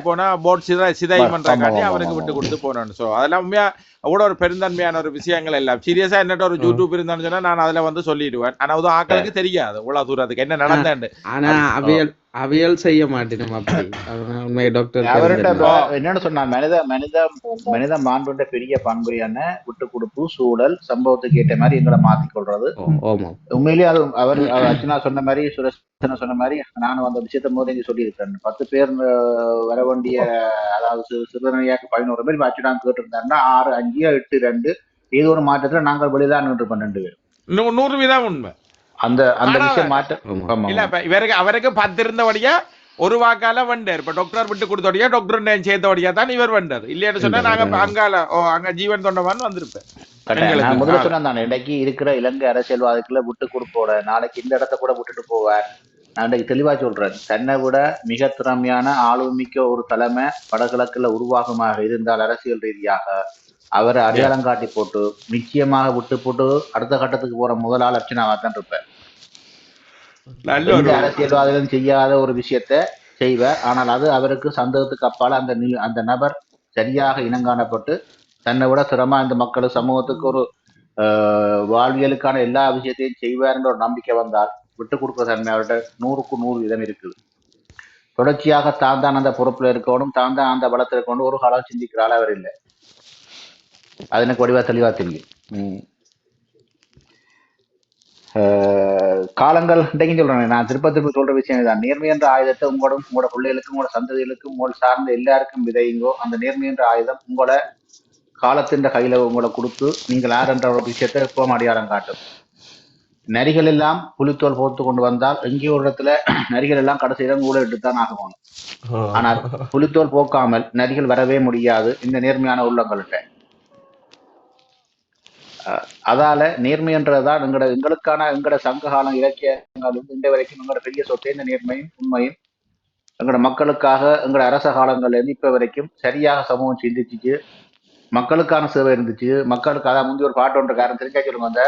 போனா போட் சிதை சிதை ஆமா, அவருக்கு விட்டு. கொடுத்து போனேன் சோ அதெல்லாம் உண்மையா அவ்வளோ ஒரு பெருந்தன்மையான ஒரு விஷயங்கள் எல்லாம். சீரியஸா என்னட்ட ஒரு யூடியூப் இருந்தான்னு சொன்னா நான் அதுல வந்து சொல்லிடுவேன். ஆனா அது ஆக்களுக்கு தெரியாது. இவ்வளவு தூரத்துக்கு என்ன நடந்தேன்னு. ஆனா அவியல் செய்ய மாட்டேனும் அப்படி. உண்மை டாக்டர் என்னன்னு சொன்னா மனித மனித மனித மாண்புன்ற பெரிய பண்புரியான விட்டு கொடுப்பு சூழல் சம்பவத்துக்கு ஏற்ற மாதிரி எங்களை மாத்திக் கொள்றது. உண்மையிலேயே அது அவர் அர்ச்சனா சொன்ன மாதிரி சுரேஷ் சொன்ன மாதிரி நானும் அந்த விஷயத்த போது இங்க சொல்லியிருக்கேன் பத்து பேர் வர வேண்டிய அதாவது சி- சிறுதனையாக்கு பதினோரு பேர் அர்ச்சனா கேட்டிருந்தாருன்னா ஆறு அஞ்சு எட்டு ரெண்டு ஏதோ ஒரு மாற்றத்துல நாங்கள் வெளிதான் நின்று பன்னெண்டு பேர் நூறு வீதம் உண்மை. அந்த அந்த விஷயம் மாற்ற ஆமா. ஆமா, இல்ல இவருக்கு அவருக்கு பத்து இருந்தபடியா ஒரு வாக்கால வண்டார் இப்ப டாக்டர் விட்டு கொடுத்தோடியா டாக்டர் சேர்த்தோடியா தான் இவர் வந்தது இல்லையான்னு சொன்னா நாங்க அங்கால ஓ, அங்க ஜீவன் தொண்டவான் வந்திருப்பேன். நான் முதல்ல. சொன்னேன் தானே இன்னைக்கு இருக்கிற இலங்கை அரசியல்வாதிக்குள்ள விட்டு கொடுப்போட நாளைக்கு இந்த இடத்த கூட விட்டுட்டு போவார் நான் இன்னைக்கு தெளிவா சொல்றேன் தன்னை விட மிக திறமையான ஆளுமிக்க ஒரு தலைமை வடகிழக்குல உருவாகுமாக இருந்தால் அரசியல் ரீதியாக அவரை அடையாளம் காட்டி போட்டு நிச்சயமாக விட்டு போட்டு அடுத்த கட்டத்துக்கு போற முதல் ஆள் அர்ச்சனாவா தான் இருப்பேன் அரசியல்வாதிகளும் செய்யாத ஒரு விஷயத்த செய்வார் ஆனால் அது அவருக்கு சந்தேகத்துக்கு அப்பால் அந்த அந்த நபர் சரியாக இனங்காணப்பட்டு தன்னை விட சிரமமா இந்த மக்கள் சமூகத்துக்கு ஒரு வாழ்வியலுக்கான எல்லா விஷயத்தையும் செய்வார்ன்ற ஒரு நம்பிக்கை வந்தால் விட்டு கொடுக்குற தன்மை அவர்கிட்ட நூறுக்கு நூறு விதம் இருக்குது. தொடர்ச்சியாக தான் தான் அந்த பொறுப்புல இருக்கணும் தான் தான் அந்த பலத்தில் இருக்கணும் ஒரு காலம் சிந்திக்கிற ஆள் அவர் இல்லை. அது எனக்கு வடிவா தெளிவா தெரியும். காலங்கள் இன்றைக்கும் சொல்றேன் நான் திருப்ப திருப்ப சொல்ற விஷயம் தான் நேர்மை என்ற ஆயுதத்தை உங்களோட உங்களோட பிள்ளைகளுக்கும் உங்களோட சந்ததிகளுக்கும் உங்களோட சார்ந்த எல்லாருக்கும் விதையுங்கோ அந்த நேர்மை என்ற ஆயுதம் உங்களோட காலத்தின் கையில உங்களை கொடுத்து நீங்கள் யார் என்ற ஒரு விஷயத்தை எப்பவும் அடையாளம் காட்டும். நரிகள் எல்லாம் புலித்தோல் போர்த்து கொண்டு வந்தால் எங்கேயோ ஒரு இடத்துல நரிகள் எல்லாம் கடைசியில கூட எடுத்துத்தான் ஆகணும். ஆனால் புலித்தோல் போக்காமல் நரிகள் வரவே முடியாது இந்த நேர்மையான உள்ளங்கள்கிட்ட. அதால நேர்மைன்றதுதான் எங்களோட எங்களுக்கான எங்களோட சங்க காலம் இலக்கியங்கள் இருந்து இன்றைய வரைக்கும் எங்களோட பெரிய சொத்து இந்த நேர்மையும் உண்மையும் எங்களோட மக்களுக்காக எங்களோட அரச காலங்கள்ல இருந்து இப்ப வரைக்கும் சரியாக சமூகம் சிந்திச்சுச்சு. மக்களுக்கான சேவை இருந்துச்சு. மக்களுக்கு அதான் முந்தைய ஒரு பாட்டு ஒன்று காரணம் தெரிஞ்சா சொல்லுங்க அந்த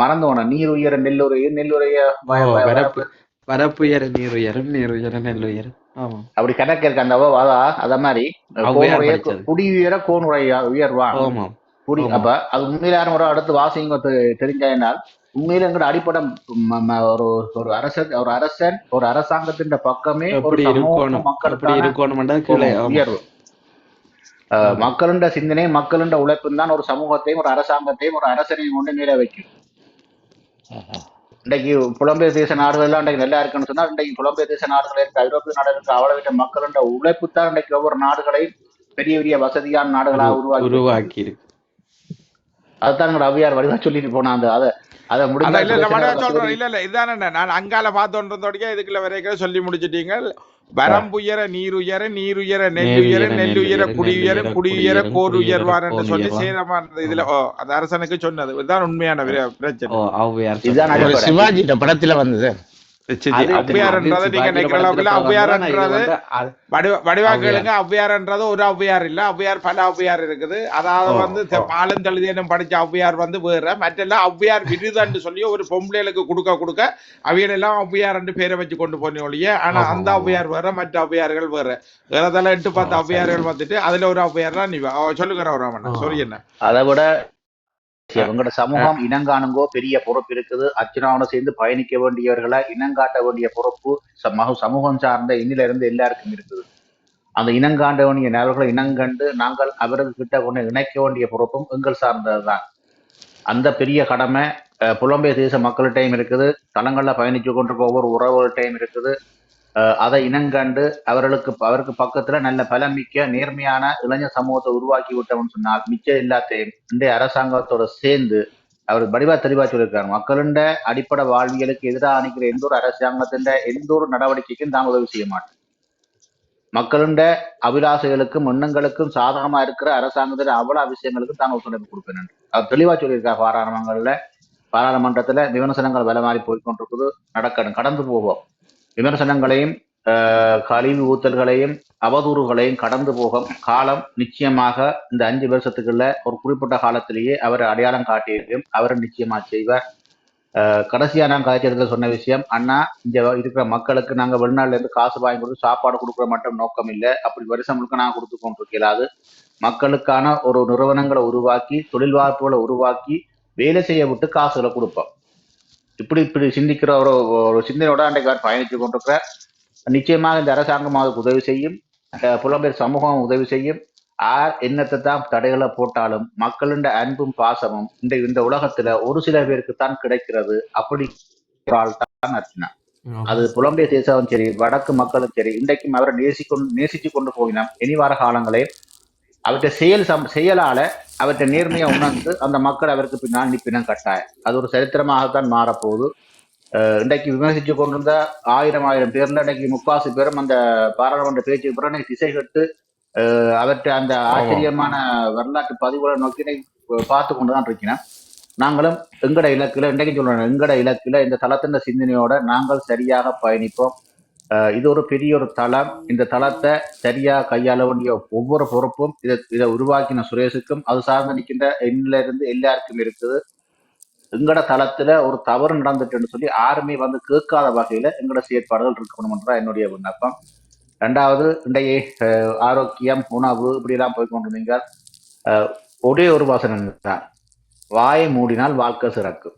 மறந்தோன நீர் உயர நெல் உரைய நெல் உரைய ஓ, வரப்பு வரப்பு உயர நீர் உயரும் நீர் உயர நெல் உயரும் அப்படி கணக்கு இருக்கு அந்த அவ வாதா அத மாதிரி. குடி உயர கோனுடைய உயர்வான். ஆமாம் புரி ஆமா. அப்ப அது உண்மையில யாரும் ஒரு அடுத்து வாசிங்க தெரிஞ்சால் உண்மையில எங்கட அடிப்படை ஒரு ஒரு அரசன் ஒரு அரசன் ஒரு அரசாங்கத்தின் பக்கமே ஒரு மக்களுக்கான மக்களுண்ட சிந்தனை மக்களுண்ட உழைப்பும் தான் ஒரு சமூகத்தையும் ஒரு அரசாங்கத்தையும் ஒரு அரசனையும் கொண்டு நிலை வைக்கும். இன்றைக்கு புலம்பெயர் தேச நாடுகள் எல்லாம் இன்றைக்கு நல்லா இருக்குன்னு சொன்னா இன்றைக்கு புலம்பெயர் தேச நாடுகள் இருக்கு ஐரோப்பிய நாடுகள் இருக்கு அவ்வளவு மக்களுண்ட உழைப்பு தான் இன்றைக்கு ஒவ்வொரு நாடுகளையும் பெரிய பெரிய வசதியான நாடுகளாக உருவாக்கி உருவாக்கி இருக்கு. அதுதான் எங்களோட அவ்வியார் வடிவா சொல்லிட்டு போனா அந்த அதை அதை முடிஞ்ச சொல்றேன். இல்ல இல்ல இதானே நான் அங்கால பார்த்தோன்றதோடய இதுக்குள்ள வரைக்கும் சொல்லி முடிச்சிட்டீங்க. வரம்புயர நீர் உயர நீர் உயர நெல் உயர உயர, நெல் உயர உயர, குடி உயர உயர, குடி உயர உயர, கோர் உயர, உயர்வார் என்று சொல்லி. சேரமான இதுல ஓ அந்த அரசனுக்கு சொன்னது இதுதான் உண்மையான பிரச்சனை. சிவாஜி படத்துல வந்தது. ஔவையார்ன்றதை ஒரு ஔவையார் இல்ல ஔவையார் பல ஔவையார் இருக்குது அதாவது வந்து ஓ. ஆளுந்தழுதியனும் படிச்ச ஔவையார் வந்து வேற மற்றெல்லாம் ஔவையார் விருதுன்னு சொல்லி ஒரு பொம்பளைகளுக்கு கொடுக்க கொடுக்க அவையெல்லாம் ஔவையார் பேரை வச்சு கொண்டு போன ஒழிய ஆனா அந்த. ஔவையார் வேற மற்ற ஔவையார்கள் வேற வேறதால எட்டு பத்து ஔவையார்கள் வந்துட்டு அதுல ஒரு ஔவையார் தான் நீ சொல்லுகிற ஒரு ஆ. சாரி என்ன அதை விட எங்களோட சமூகம் இனங்காணுங்கோ பெரிய பொறுப்பு இருக்குது. அர்ச்சனாவோட சேர்ந்து பயணிக்க வேண்டியவர்களை இனங்காட்ட வேண்டிய பொறுப்பு சமூகம் சார்ந்த இன்னில இருந்து எல்லாருக்கும் இருக்குது. அந்த இனங்காண்ட வேண்டிய நபர்களை இனங்கண்டு நாங்கள் அவரது கிட்ட கொண்டு இணைக்க வேண்டிய பொறுப்பும் எங்கள் சார்ந்ததுதான். அந்த பெரிய கடமை புலம்பெயர் தேச மக்கள்கிட்டையும் இருக்குது. தளங்களில் பயணிச்சு கொண்டிருக்க ஒவ்வொரு உறவுகள்கிட்டையும் இருக்குது. அதை இனங்கண்டு அவர்களுக்கு அவருக்கு பக்கத்துல நல்ல பலமிக்க நேர்மையான இளைஞர் சமூகத்தை உருவாக்கி விட்டோம்னு சொன்னால் மிச்சம் எல்லாத்தையும் இன்றைய அரசாங்கத்தோட சேர்ந்து அவர் வடிவா தெளிவா சொல்லியிருக்காரு மக்களுண்ட அடிப்படை வாழ்வியலுக்கு எதிராக அணிக்கிற எந்த ஒரு அரசாங்கத்தின் எந்த ஒரு நடவடிக்கைக்கும் தான் உதவி செய்ய மாட்டோம் மக்களுண்ட அபிலாசைகளுக்கும் எண்ணங்களுக்கும் சாதகமா இருக்கிற அரசாங்கத்தின் அவ்வளவு விஷயங்களுக்கும் தான் ஒத்துழைப்பு கொடுப்பேன் அவர் தெளிவா சொல்லியிருக்கார் பாராளுமன்றங்கள்ல. பாராளுமன்றத்துல விமர்சனங்கள் வேலை மாறி போய்கொண்டிருக்குது நடக்கணும். கடந்து போவோம். விமர்சனங்களையும் கழிவு ஊத்தல்களையும் அவதூறுகளையும் கடந்து போகும் காலம் நிச்சயமாக இந்த அஞ்சு வருஷத்துக்குள்ள ஒரு குறிப்பிட்ட காலத்திலேயே அவர் அடையாளம் காட்டியிருக்கும். அவர் நிச்சயமா செய்வார். கடைசியாக கடைசியா நான் கதைச்சதுல சொன்ன விஷயம் அண்ணா இங்க இருக்கிற மக்களுக்கு நாங்க வெளிநாட்டுல இருந்து காசு வாங்கி கொடுத்து சாப்பாடு கொடுக்குற மட்டும் நோக்கம் இல்லை. அப்படி வருஷம் முழுக்க நான் கொடுத்து கொண்டிருக்கலாது. மக்களுக்கான ஒரு நிறுவனங்களை உருவாக்கி தொழில் வாய்ப்புகளை உருவாக்கி வேலை செய்ய விட்டு காசுகளை கொடுப்போம். இப்படி இப்படி சிந்திக்கிற ஒரு ஒரு சிந்தனையோட அன்றைக்கு அவர் பயணித்து கொண்டிருக்கிற நிச்சயமாக இந்த அரசாங்கம் அதுக்கு உதவி செய்யும். புலம்பெயர் சமூகம் உதவி செய்யும். யார் என்னத்தை தான் தடைகளை போட்டாலும் மக்களின் அன்பும் பாசமும் இந்த இந்த உலகத்துல ஒரு சில பேருக்கு தான் கிடைக்கிறது. அப்படி தான் அர்ச்சனா. அது புலம்பெயர் தேசமும் சரி வடக்கு மக்களும் சரி இன்றைக்கும் அவரை நேசிக்கொண்டு நேசிச்சு கொண்டு போகினோம் இனி வர காலங்களே அவற்றை செயல் சம் செயலால அவற்றை நேர்மையா உணர்ந்து அந்த மக்கள் அவருக்கு பின்னால் நிப்பினம் கட்டாயம். அது ஒரு சரித்திரமாகத்தான் மாறப்போகுது. இன்றைக்கு விமர்சிச்சு கொண்டிருந்த ஆயிரம் ஆயிரம் பேர்ல இன்னைக்கு முக்காசு பேரும் அந்த பாராளுமன்ற பேச்சுக்கு பிறகு திசை கட்டு அவற்றை அந்த ஆச்சரியமான வரலாற்று பதிவுகளை நோக்கி பார்த்து கொண்டுதான் இருக்கிறோம். நாங்களும் எங்கட இலக்குல இன்றைக்கு சொல்றோம் எங்கட இலக்குல இந்த தளத்தின் சிந்தனையோட நாங்கள் சரியாக பயணிப்போம். இது ஒரு பெரிய ஒரு தளம். இந்த தளத்தை சரியா கையாள வேண்டிய ஒவ்வொரு பொறுப்பும் இதை இதை உருவாக்கின சுரேஷுக்கும் அது சார்ந்து நிற்கின்ற எண்ணில இருந்து எல்லாருக்கும் இருக்குது. எங்கட தளத்துல ஒரு தவறு நடந்துட்டுன்னு சொல்லி யாருமே வந்து கேட்காத வகையில எங்கட செயற்பாடுகள் இருக்கணும்ன்றதான் என்னுடைய விண்ணப்பம். ரெண்டாவது இன்றைய ஆரோக்கியம் உணவு இப்படிலாம் போய் கொண்டிருந்தீங்க. ஒரே ஒரு வாசனை தான் வாயை மூடினால் வாழ்க்கை சிறக்கும்.